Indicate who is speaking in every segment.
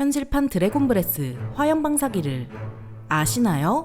Speaker 1: 현실판 드래곤 브레스 화염 방사기를 아시나요?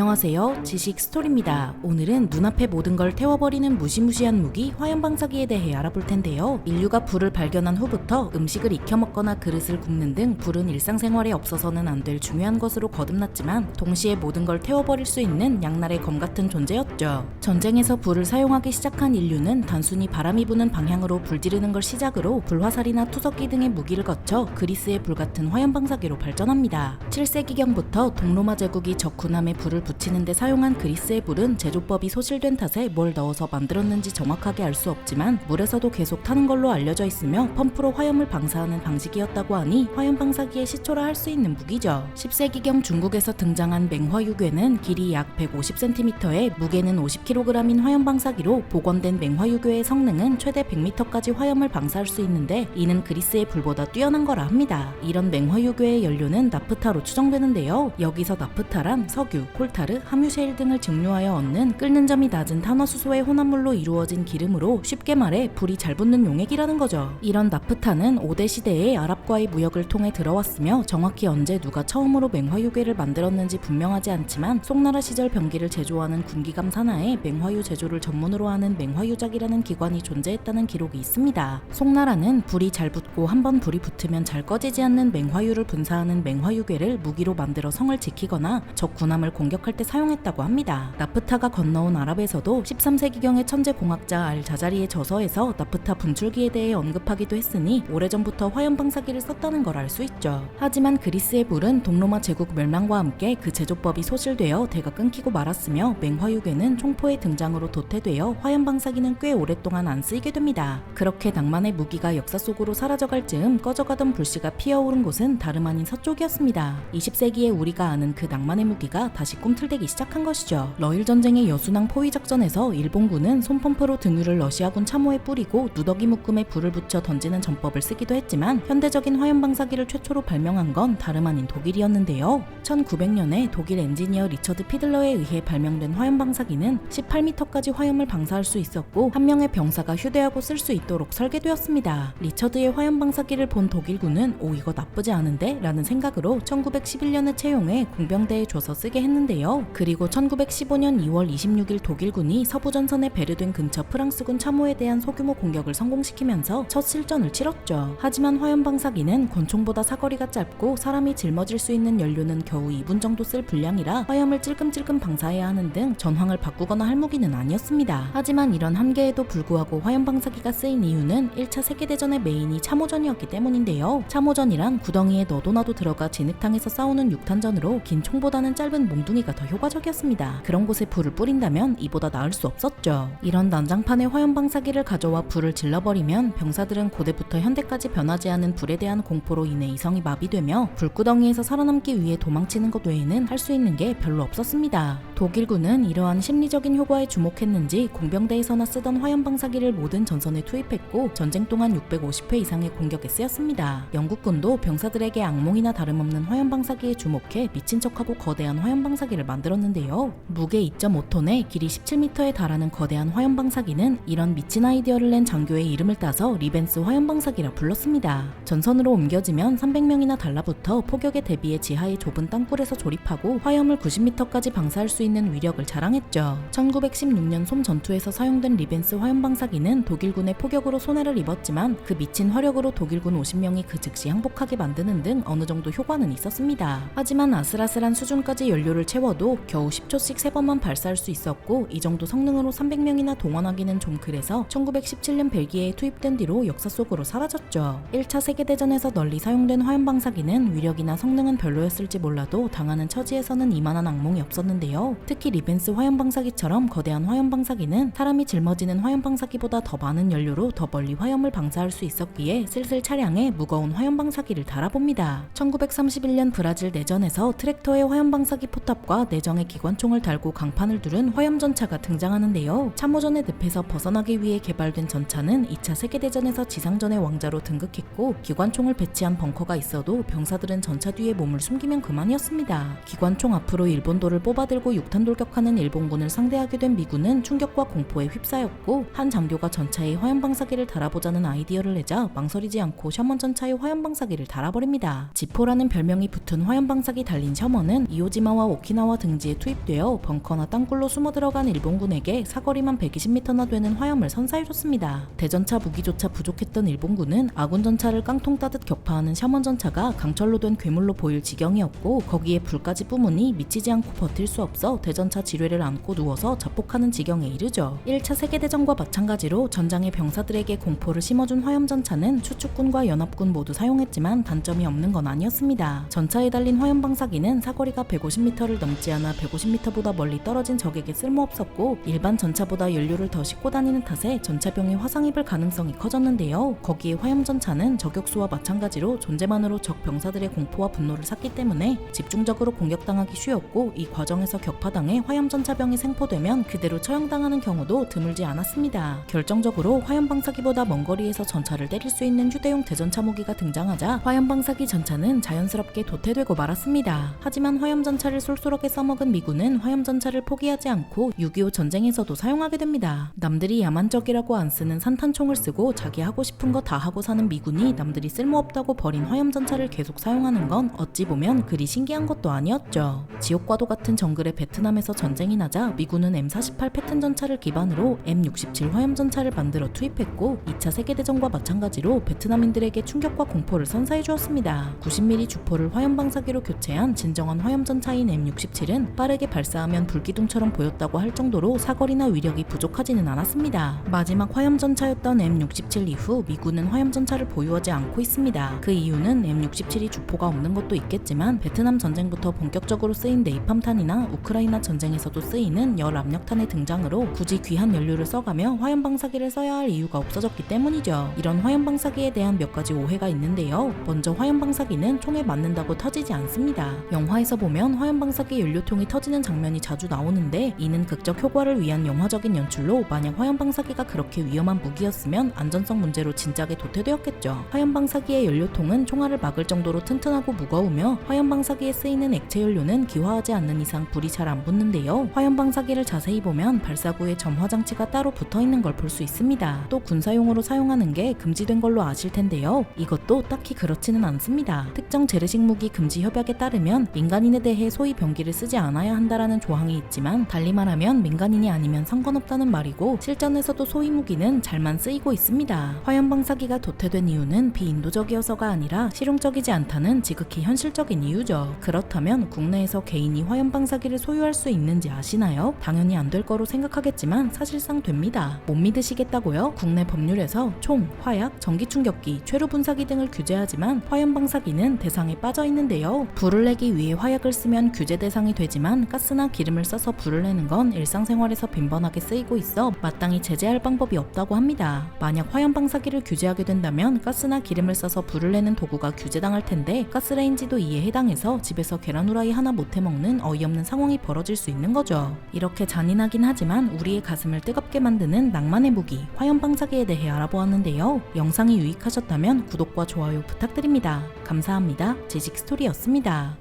Speaker 1: 안녕하세요. 지식 스토리입니다. 오늘은 눈앞의 모든 걸 태워버리는 무시무시한 무기 화염 방사기에 대해 알아볼 텐데요. 인류가 불을 발견한 후부터 음식을 익혀 먹거나 그릇을 굽는 등 불은 일상생활에 없어서는 안 될 중요한 것으로 거듭났지만 동시에 모든 걸 태워버릴 수 있는 양날의 검 같은 존재였죠. 전쟁에서 불을 사용하기 시작한 인류는 단순히 바람이 부는 방향으로 불 지르는 걸 시작으로 불화살이나 투석기 등의 무기를 거쳐 그리스의 불 같은 화염 방사기로 발전합니다. 7세기경부터 동로마 제국이 적 군함에 불을 붙이는 데 사용한 그리스의 불은 제조법이 소실된 탓에 뭘 넣어서 만들었는지 정확하게 알 수 없지만 물에서도 계속 타는 걸로 알려져 있으며 펌프로 화염을 방사하는 방식이었다고 하니 화염 방사기의 시초라 할 수 있는 무기죠. 10세기경 중국에서 등장한 맹화유괴는 길이 약 150cm에 무게는 50kg인 화염 방사기로 복원된 맹화유괴의 성능은 최대 100m까지 화염을 방사할 수 있는데 이는 그리스의 불보다 뛰어난 거라 합니다. 이런 맹화유괴의 연료는 나프타로 추정되는데요. 여기서 나프타란 석유, 콜타 르, 함유셰일 등을 증류하여 얻는 끓는 점이 낮은 탄화수소의 혼합물로 이루어진 기름으로 쉽게 말해 불이 잘 붙는 용액이라는 거죠. 이런 나프타는 5대 시대에 아랍과의 무역을 통해 들어왔으며 정확히 언제 누가 처음으로 맹화유괴를 만들었는지 분명하지 않지만 송나라 시절 병기를 제조하는 군기감 산하에 맹화유 제조를 전문으로 하는 맹화유작이라는 기관이 존재했다는 기록이 있습니다. 송나라는 불이 잘 붙고 한 번 불이 붙으면 잘 꺼지지 않는 맹화유를 분사하는 맹화유괴를 무기로 만들어 성을 지키거나 적 군함을 공격할 때 사용했다고 합니다. 나프타가 건너온 아랍에서도 13세기경의 천재 공학자 알 자자리의 저서에서 나프타 분출기에 대해 언급하기도 했으니 오래전부터 화염 방사기를 썼다는 걸 알 수 있죠. 하지만 그리스의 불은 동로마 제국 멸망과 함께 그 제조법이 소실되어 대가 끊기고 말았으며 맹화유괴는 총포의 등장으로 도태되어 화염 방사기는 꽤 오랫동안 안 쓰이게 됩니다. 그렇게 낭만의 무기가 역사 속으로 사라져갈 즈음 꺼져가던 불씨가 피어오른 곳은 다름 아닌 서쪽이었습니다. 20세기에 우리가 아는 그 낭만의 무기가 다시 꿈틀 대기 시작한 것이죠. 러일 전쟁의 여순항 포위 작전에서 일본군은 손펌프로 등유를 러시아군 참호에 뿌리고 누더기 묶음에 불을 붙여 던지는 전법을 쓰기도 했지만 현대적인 화염 방사기를 최초로 발명한 건 다름 아닌 독일이었는데요. 1900년에 독일 엔지니어 리처드 피들러에 의해 발명된 화염 방사기는 18m까지 화염을 방사할 수 있었고 한 명의 병사가 휴대하고 쓸 수 있도록 설계되었습니다. 리처드의 화염 방사기를 본 독일군은 오 이거 나쁘지 않은데? 라는 생각으로 1911년에 채용해 공병대에 줘서 쓰게 했는데요. 그리고 1915년 2월 26일 독일군이 서부전선에 배려된 근처 프랑스군 참호에 대한 소규모 공격을 성공시키면서 첫 실전을 치렀죠. 하지만 화염 방사기는 권총보다 사거리가 짧고 사람이 짊어질 수 있는 연료는 겨우 2분 정도 쓸 분량이라 화염을 찔끔찔끔 방사해야 하는 등 전황을 바꾸거나 할 무기는 아니었습니다. 하지만 이런 한계에도 불구하고 화염 방사기가 쓰인 이유는 1차 세계대전의 메인이 참호전이었기 때문인데요. 참호전이란 구덩이에 너도 나도 들어가 진흙탕에서 싸우는 육탄전으로 긴 총보다는 짧은 몽둥이가 더 효과적이었습니다. 그런 곳에 불을 뿌린다면 이보다 나을 수 없었죠. 이런 난장판에 화염 방사기를 가져와 불을 질러버리면 병사들은 고대부터 현대까지 변하지 않은 불에 대한 공포로 인해 이성이 마비되며 불구덩이에서 살아남기 위해 도망치는 것 외에는 할 수 있는 게 별로 없었습니다. 독일군은 이러한 심리적인 효과에 주목했는지 공병대에서나 쓰던 화염 방사기를 모든 전선에 투입했고 전쟁 동안 650회 이상의 공격에 쓰였습니다. 영국군도 병사들에게 악몽이나 다름없는 화염 방사기에 주목해 미친 척하고 거대한 화염 방사기를 만들었는데요. 무게 2.5톤에 길이 17m에 달하는 거대한 화염 방사기는 이런 미친 아이디어를 낸 장교의 이름을 따서 리벤스 화염 방사기라 불렀습니다. 전선으로 옮겨지면 300명이나 달라붙어 포격에 대비해 지하의 좁은 땅굴에서 조립하고 화염을 90m까지 방사할 수 있는 위력을 자랑했죠. 1916년 솜 전투에서 사용된 리벤스 화염 방사기는 독일군의 포격으로 손해를 입었지만 그 미친 화력으로 독일군 50명이 그 즉시 항복하게 만드는 등 어느 정도 효과는 있었습니다. 하지만 아슬아슬한 수준까지 연료를 채워도 겨우 10초씩 3번만 발사할 수 있었고 이 정도 성능으로 300명이나 동원하기는 좀 그래서 1917년 벨기에에 투입된 뒤로 역사 속으로 사라졌죠. 1차 세계대전에서 널리 사용된 화염 방사기는 위력이나 성능은 별로였을지 몰라도 당하는 처지에서는 이만한 악몽이 없었는데요. 특히 리벤스 화염 방사기처럼 거대한 화염 방사기는 사람이 짊어지는 화염 방사기보다 더 많은 연료로 더 멀리 화염을 방사할 수 있었기에 슬슬 차량에 무거운 화염 방사기를 달아봅니다. 1931년 브라질 내전에서 트랙터의 화염 방사기 포탑과 내정의 기관총을 달고 강판을 두른 화염전차가 등장하는데요. 참호전의 늪에서 벗어나기 위해 개발된 전차는 2차 세계대전에서 지상전의 왕자로 등극했고 기관총을 배치한 벙커가 있어도 병사들은 전차 뒤에 몸을 숨기면 그만이었습니다. 기관총 앞으로 일본도를 뽑아들고 육탄 돌격하는 일본군을 상대하게 된 미군은 충격과 공포에 휩싸였고 한 장교가 전차에 화염방사기를 달아보자는 아이디어를 내자 망설이지 않고 셔먼 전차에 화염방사기를 달아버립니다. 지포라는 별명이 붙은 화염방사기 달린 셔먼은 이오지마와 오키나와 등지에 투입되어 벙커나 땅굴로 숨어 들어간 일본군에게 사거리만 120m나 되는 화염을 선사해줬습니다. 대전차 무기조차 부족했던 일본군은 아군 전차를 깡통 따듯 격파하는 셔먼 전차가 강철로 된 괴물로 보일 지경이었고 거기에 불까지 뿜으니 미치지 않고 버틸 수 없어 대전차 지뢰를 안고 누워서 자폭하는 지경에 이르죠. 1차 세계대전과 마찬가지로 전장의 병사들에게 공포를 심어준 화염 전차는 추축군과 연합군 모두 사용했지만 단점이 없는 건 아니었습니다. 전차에 달린 화염 방사기는 사거리가 150m를 넘지 않아 150m보다 멀리 떨어진 적에게 쓸모없었고 일반 전차보다 연료를 더 싣고 다니는 탓에 전차병이 화상 입을 가능성이 커졌는데요. 거기에 화염전차는 저격수와 마찬가지로 존재만으로 적 병사들의 공포와 분노를 샀기 때문에 집중적으로 공격당하기 쉬웠고 이 과정에서 격파당해 화염전차병이 생포되면 그대로 처형당하는 경우도 드물지 않았습니다. 결정적으로 화염방사기보다 먼 거리에서 전차를 때릴 수 있는 휴대용 대전차 무기가 등장하자 화염방사기 전차는 자연스럽게 도태되고 말았습니다. 하지만 화염전차를 쏠쏠하게 써먹은 미군은 화염전차를 포기하지 않고 6.25 전쟁에서도 사용하게 됩니다. 남들이 야만적이라고 안 쓰는 산탄총을 쓰고 자기 하고 싶은 거 다 하고 사는 미군이 남들이 쓸모없다고 버린 화염전차를 계속 사용하는 건 어찌 보면 그리 신기한 것도 아니었죠. 지옥과도 같은 정글의 베트남에서 전쟁이 나자 미군은 M48 패튼 전차를 기반으로 M67 화염전차를 만들어 투입했고 2차 세계대전과 마찬가지로 베트남인들에게 충격과 공포를 선사해 주었습니다. 90mm 주포를 화염방사기로 교체한 진정한 화염전차인 M67 은 빠르게 발사하면 불기둥처럼 보였다고 할 정도로 사거리나 위력이 부족하지는 않았습니다. 마지막 화염전차였던 M67 이후 미군은 화염전차를 보유하지 않고 있습니다. 그 이유는 M67이 주포가 없는 것도 있겠지만 베트남 전쟁부터 본격적으로 쓰인 네이팜탄이나 우크라이나 전쟁에서도 쓰이는 열 압력탄의 등장으로 굳이 귀한 연료를 써가며 화염방사기를 써야 할 이유가 없어졌기 때문이죠. 이런 화염방사기에 대한 몇 가지 오해가 있는데요. 먼저 화염방사기는 총에 맞는다고 터지지 않습니다. 영화에서 보면 화염방사기 연료통이 터지는 장면이 자주 나오는데 이는 극적 효과를 위한 영화적인 연출로 만약 화염방사기가 그렇게 위험한 무기였으면 안전성 문제로 진작에 도태되었겠죠. 화염방사기의 연료통은 총알을 막을 정도로 튼튼하고 무거우며 화염방사기에 쓰이는 액체 연료는 기화하지 않는 이상 불이 잘 안 붙는데요. 화염방사기를 자세히 보면 발사구에 점화 장치가 따로 붙어 있는 걸 볼 수 있습니다. 또 군사용으로 사용하는 게 금지된 걸로 아실 텐데요. 이것도 딱히 그렇지는 않습니다. 특정 재래식 무기 금지 협약에 따르면 민간인에 대해 소위 병기를 쓰지 않아야 한다라는 조항이 있지만 달리 말하면 민간인이 아니면 상관없다는 말이고 실전에서도 소위 무기는 잘만 쓰이고 있습니다. 화염 방사기가 도태된 이유는 비인도적이어서가 아니라 실용적이지 않다는 지극히 현실적인 이유죠. 그렇다면 국내에서 개인이 화염 방사기를 소유할 수 있는지 아시나요? 당연히 안 될 거로 생각하겠지만 사실상 됩니다. 못 믿으시겠다고요? 국내 법률에서 총, 화약, 전기충격기, 최루분사기 등을 규제하지만 화염 방사기는 대상에 빠져 있는데요. 불을 내기 위해 화약을 쓰면 규제 대 상이 되지만 가스나 기름을 써서 불을 내는 건 일상생활에서 빈번하게 쓰이고 있어 마땅히 제재할 방법이 없다고 합니다. 만약 화염 방사기를 규제하게 된다면 가스나 기름을 써서 불을 내는 도구가 규제당할 텐데 가스레인지도 이에 해당해서 집에서 계란 후라이 하나 못 해 먹는 어이없는 상황이 벌어질 수 있는 거죠. 이렇게 잔인하긴 하지만 우리의 가슴을 뜨겁게 만드는 낭만의 무기 화염 방사기에 대해 알아보았는데요. 영상이 유익하셨다면 구독과 좋아요 부탁드립니다. 감사합니다. 지식 스토리였습니다.